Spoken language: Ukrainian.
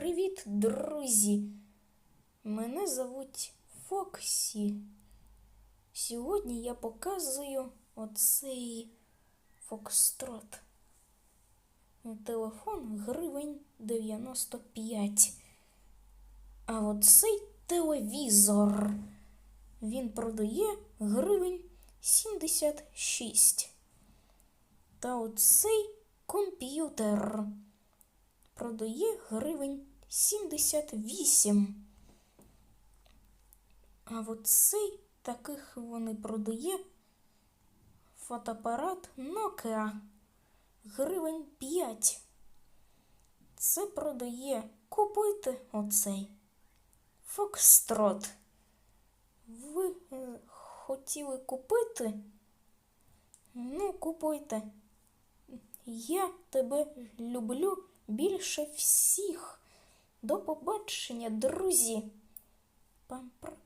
Привіт, друзі! Мене звуть Фоксі. Сьогодні я показую оцей фокстрот. Телефон гривень 95. А оцей телевізор. Він продає гривень 76. Та оцей комп'ютер продає гривень 78. А оцей таких вони продає фотоапарат Nokia гривень 5. Це продає. Купуйте оцей Фокстрот. Ви е, хотіли купити? Ну, купуйте. Я тебе люблю більше всіх. До побачення, друзі. Пам-пам-пам-пам.